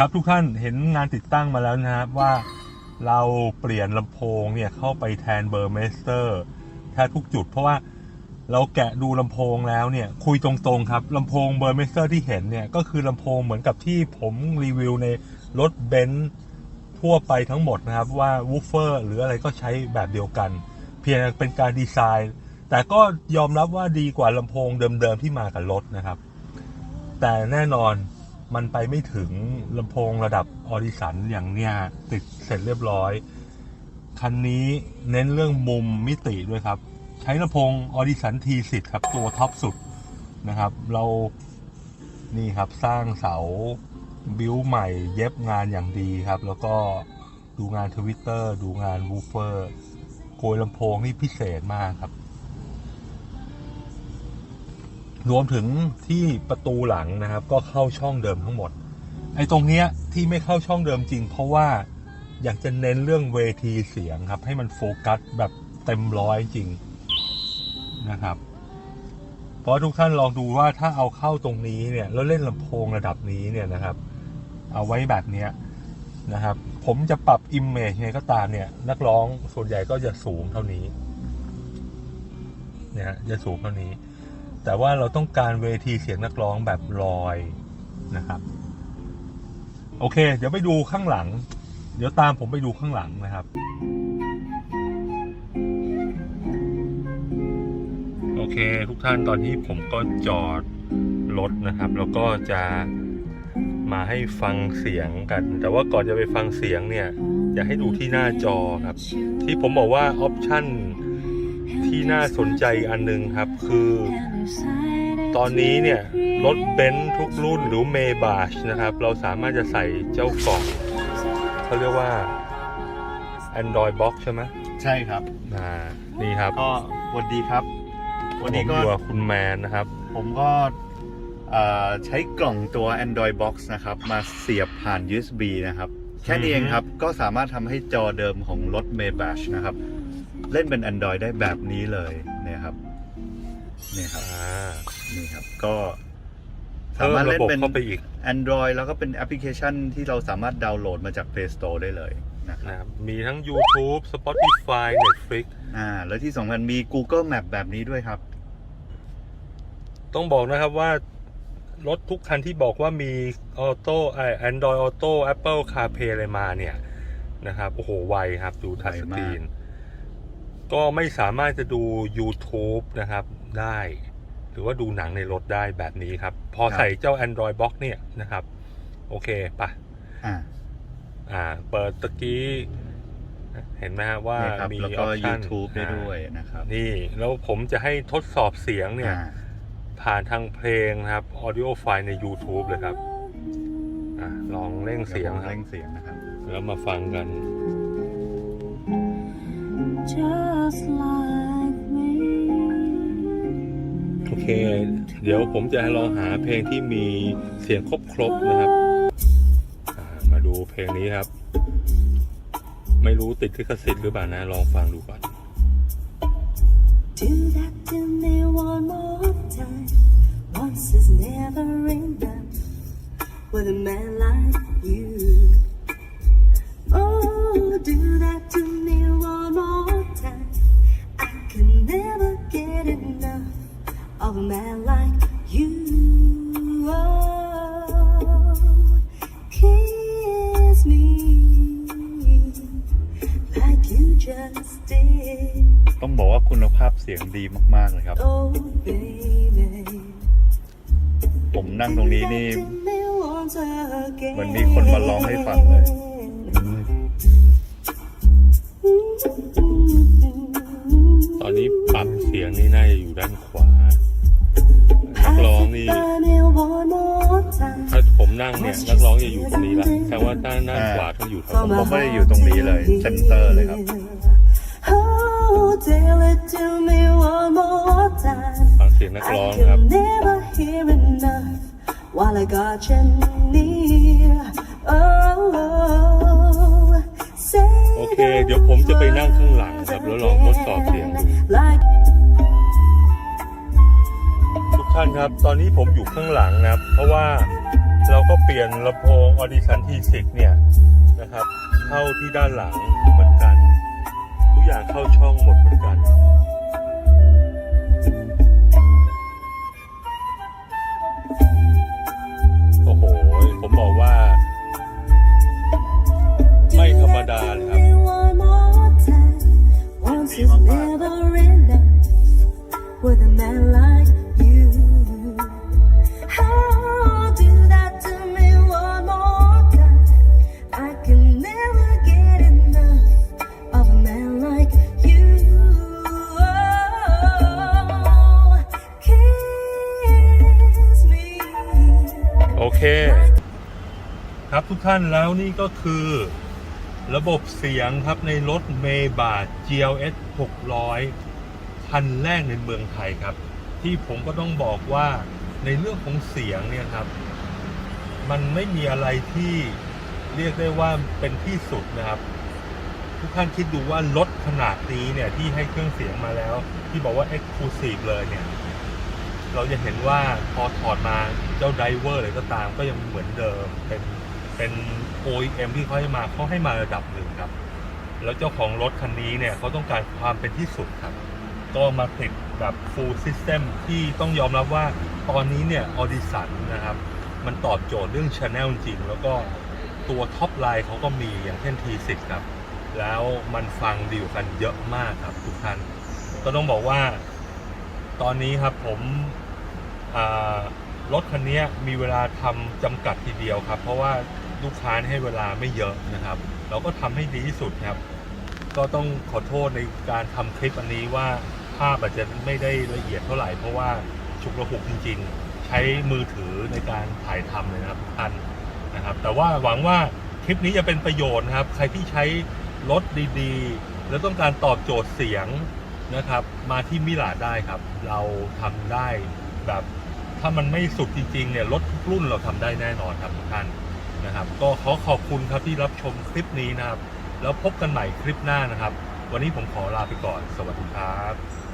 ครับทุกท่านเห็นงานติดตั้งมาแล้วนะครับว่าเราเปลี่ยนลำโพงเนี่ยเข้าไปแทนเบอร์เมสเตอร์แทบทุกจุด เพราะว่าเราแกะดูลำโพงแล้วเนี่ยคุยตรงๆครับลำโพงเบอร์เมสเตอร์ที่เห็นเนี่ยก็คือลำโพงเหมือนกับที่ผมรีวิวในรถเบนซ์ทั่วไปทั้งหมดนะครับว่าวูฟเฟอร์หรืออะไรก็ใช้แบบเดียวกัน เพียงเป็นการดีไซน์ แต่ก็ยอมรับว่าดีกว่าลำโพงเดิมๆที่มากับรถนะครับ แต่แน่นอน มันไปไม่ถึงลำโพงระดับออดิสันอย่างเนี้ยติดเสร็จเรียบร้อย คันนี้เน้นเรื่องมุมมิติด้วยครับ ใช้ลำโพงออดิสันทีสิครับ ตัวท็อปสุดนะครับ เรานี่ครับสร้างเสาบิวใหม่เย็บงานอย่างดีครับ แล้วก็ดูงานทวิตเตอร์ดูงานวูฟเฟอร์โกยลำโพงนี่พิเศษมากครับ รวมถึงที่ประตูหลังนะครับ ก็เข้าช่องเดิมทั้งหมด ไอ้ตรงเนี้ยที่ไม่เข้าช่องเดิมจริง เพราะว่าอยากจะเน้นเรื่องเวทีเสียงครับ ให้มันโฟกัสแบบเต็มร้อยจริงนะครับ เพราะทุกท่านลองดูว่าถ้าเอาเข้าตรงนี้เนี่ยแล้วเล่นลำโพงระดับนี้เนี่ยนะครับ เอาไว้แบบเนี้ยนะครับ ผมจะปรับอิมเมจไงก็ตามเนี่ย นักร้องส่วนใหญ่ก็จะสูงเท่านี้เนี่ยฮะจะสูงเท่านี้ แต่ว่าเราต้องการเวทีเสียงนักร้องแบบลอยนะครับ โอเค เดี๋ยวไปดูข้างหลัง เดี๋ยวตามผมไปดูข้างหลังนะครับ โอเค ทุกท่านตอนนี้ผมก็จอดรถนะครับ แล้วก็จะมาให้ฟังเสียงกัน แต่ว่าก่อนจะไปฟังเสียงเนี่ย อยากให้ดูที่หน้าจอครับ ที่ผมบอกว่าออปชั่น ที่น่าสนใจอันหนึงครับคือ ตอนนี้เนี่ย รถเบนซ์ทุกรุ่นหรือเมบาชนะครับ เราสามารถจะใส่เจ้ากล่องเขาเรียกว่า Android Box ใช่ไหมใช่ครับอ่านี่ครับก็สวัสดีครับ วันนี้ผมก็อยู่กับคุณแมนนะครับ ผมก็เอ่อใช้กล่องตัว Android Box นะครับ มาเสียบผ่าน USB นะครับ แค่นี้เองครับ ก็สามารถทำให้จอเดิมของรถ Maybach นะครับ เล่นเป็น Android ได้แบบนี้เลยเนี่ยครับเนี่ยครับอ่านี่ครับ ก็สาเพิ่มมารถระเล่นบบเป็น เข้าไปอีก Android แล้วก็เป็นแอปพลิเคชันที่เราสามารถดาวน์โหลดมาจาก Play Store ได้เลยนะครับนะครับมีทั้ง YouTube Spotify Netflix อ่าแล้วที่สำคัญมี Google Map แบบนี้ด้วยครับ ต้องบอกนะครับว่า รถทุกคันที่บอกว่ามีออโต้ไอ Android Auto Apple CarPlay อะไรมาเนี่ย นะครับ โอ้โห ไวครับ ดูทัชสไวมาก กรีนก็ไม่สามารถจะดู YouTube นะครับได้ หรือว่าดูหนังในรถได้แบบนี้ครับ พอใส่เจ้า Android Box เนี่ยนะครับ โอเคปะอ่าอ่า เปิดตะกี้ เห็นไหมฮะว่าเนี่ยครับมีแล้วอก็อปชั่น YouTube ได้ด้วยนะครับ นี่แล้วผมจะให้ทดสอบเสียงเนี่ยอ่าผ่านทางเพลงนะครับ audio file ใน YouTube เลยครับอะลองเร่งเสียงดี๋วผมครับเร่งเสียงนะครับ แล้วมาฟังกัน just like me. โอเค เดี๋ยวผมจะลองหาเพลงที่มีเสียงครบๆนะครับอ่ามาดูเพลงนี้ครับ ไม่รู้ติดลิขสิทธิ์หรือเปล่านะ ลองฟังดูก่อน Do that to me one more time. Once is never enough with a man like you. Oh, do that to a man like you. Oh, kiss me like you just did. ต้องบอกว่าคุณภาพเสียงดีมากๆเลยครับ Oh, baby. ผมนั่งตรงนี้นี่เหเหมือนมีคนมาร้องให้ฟังเลย ตอนนี้ปรับเสียงนี่น่าจะอยู่ด้านขวานั กร้องนี่ถ้าผมนั่งเนี่ยนักร้องจะอยู่ตรงนี้ละแต่ว่าด้านหน้าขวาต้องอยู่ทางผมไม่ได้อยู่ตรงนี้เลยเซนเตอร์เลยครับ Oh, tell it to me one more time. ฟังเสียงนักร้อง I ครับ can never hear enough while I got you near. Oh, say โอเค เดี๋ยวผมจะไปนั่งข้างหลังครับ แล้วลองทดสอบเสียงดู like ท่านครับ ตอนนี้ผมอยู่ข้างหลังนะครับ เพราะว่าเราก็เปลี่ยนลำโพง Audition T6 เนี่ยนะครับ เข้าที่ด้านหลังเหมือนกัน ทุกอย่างเข้าช่องหมดเหมือนกันโอ้โหผมบอกว่า ครับทุกท่านแล้วนี่ก็คือระบบเสียงครับในรถเมบา GLS 600 คันแรกในเมืองไทยครับ ที่ผมก็ต้องบอกว่าในเรื่องของเสียงเนี่ยครับ มันไม่มีอะไรที่เรียกได้ว่าเป็นที่สุดนะครับ ทุกท่านคิดดูว่ารถขนาดนี้เนี่ยที่ให้เครื่องเสียงมาแล้ว ที่บอกว่า Exclusive เลยเนี่ย เราจะเห็นว่าพอถอดมาเจ้าไดเวอร์อะไรก็ตามก็ยังเหมือนเดิมเป็น เป็น OEM ที่เขาให้มาเขาให้มาระดับหนึ่งครับ แล้วเจ้าของรถคันนี้เนี่ยเขาต้องการความเป็นที่สุดครับ ก็มาติดแบบ full system ที่ต้องยอมรับว่าตอนนี้เนี่ยออดิสันนะครับ มันตอบโจทย์เรื่อง Channel จริง แล้วก็ตัวท็อปไลน์เขาก็มีอย่างเช่น T10 ครับ แล้วมันฟังดีกว่ากันเยอะมากครับทุกท่านก็ต้องบอกว่าตอนนี้ครับผมรถคันนี้มีเวลาทำจำกัดทีเดียวครับ เพราะว่า ลูกค้าให้เวลาไม่เยอะนะครับ เราก็ทำให้ดีที่สุดครับ ก็ต้องขอโทษในการทำคลิปอันนี้ว่าภาพอาจจะไม่ได้ละเอียดเท่าไหร่เพราะว่าฉุกระหุกจริง ๆ ใช้มือถือในการถ่ายทำเลยนะครับทุกท่านนะครับ แต่ว่าหวังว่าคลิปนี้จะเป็นประโยชน์นะครับ ใครที่ใช้รถดีๆ แล้วต้องการตอบโจทย์เสียงนะครับ มาที่มิลาได้ครับ เราทำได้แบบถ้ามันไม่สุดจริงๆเนี่ยรถทุกรุ่นเราทำได้แน่นอนครับทุกท่าน นะครับ ก็ขอขอบคุณครับที่รับชมคลิปนี้นะครับ แล้วพบกันใหม่คลิปหน้านะครับ วันนี้ผมขอลาไปก่อน สวัสดีครับ